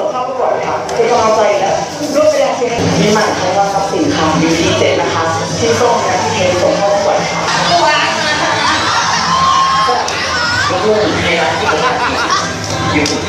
สภาพณ์ประวัค่ะเป็นกำลังใจและร่วมแสดงเชียร์มีหมายใช้ว่าทรัพย์สินค่ะมีทีเจ็ดนะคะที่ส้มและที่เทส่งเข้าประกวดค่ะลูกๆในร้านที่อยู่